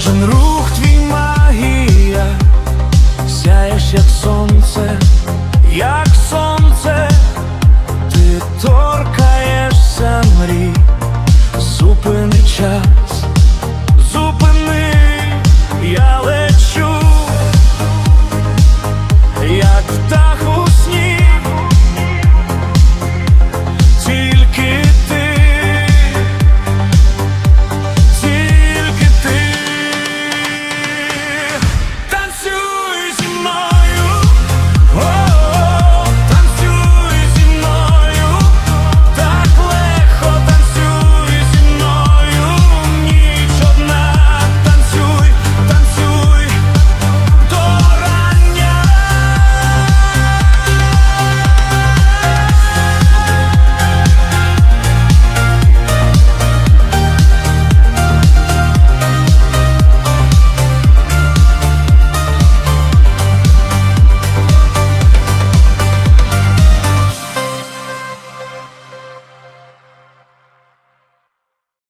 Кожен рух твій магія, сяєш, як сонце, як сонце, ти торкаєшся мрій, зупини час.